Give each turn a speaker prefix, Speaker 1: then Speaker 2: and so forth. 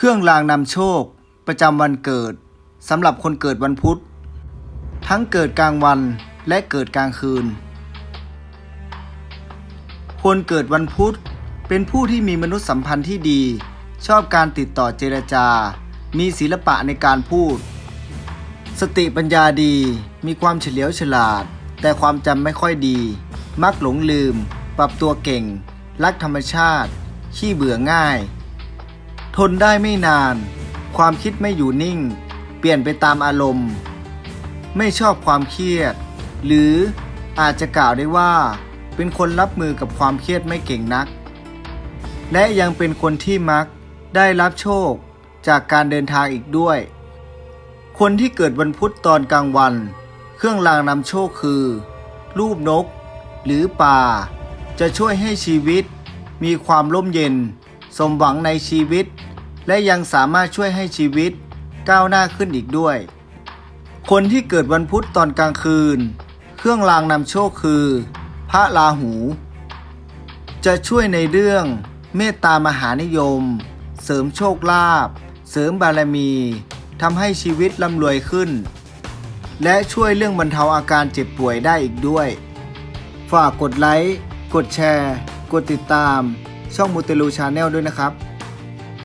Speaker 1: เครื่องรางนำโชค ประจำวันเกิดสำหรับคนเกิดวันพุธ ทั้งเกิดกลางวันและเกิดกลางคืน คนเกิดวันพุธเป็นผู้ที่มีมนุษยสัมพันธ์ที่ดี ชอบการติดต่อเจรจา มีศิลปะในการพูด สติปัญญาดีมีความเฉลียวฉลาด แต่ความจำไม่ค่อยดี มักหลงลืม ปรับตัวเก่ง รักธรรมชาติ ขี้เบื่อง่าย ทนได้ไม่นาน ความคิดไม่อยู่นิ่ง เปลี่ยนไปตามอารมณ์ ไม่ชอบความเครียด หรืออาจจะกล่าวได้ว่า เป็นคนรับมือกับความเครียดไม่เก่งนัก และยังเป็นคนที่มักได้รับโชคจากการเดินทางอีกด้วย คนที่เกิดวันพุธตอนกลางวัน เครื่องรางนำโชคคือ รูปนก หรือป่า จะช่วยให้ชีวิตมีความร่มเย็น สมหวังในชีวิต และยังสามารถช่วยให้ชีวิตก้าวหน้าขึ้นอีกด้วย คนที่เกิดวันพุธตอนกลางคืน เครื่องรางนำโชคคือ พระราหู จะช่วยในเรื่องเมตตามหานิยม เสริมโชคลาภเสริมบารมีทำให้ชีวิตร่ำรวยขึ้น และช่วยเรื่องบรรเทาอาการเจ็บป่วยได้อีกด้วย ฝากกดไลค์ กดแชร์ กดติดตาม ช่องมูเตลูชาแนลด้วยนะครับ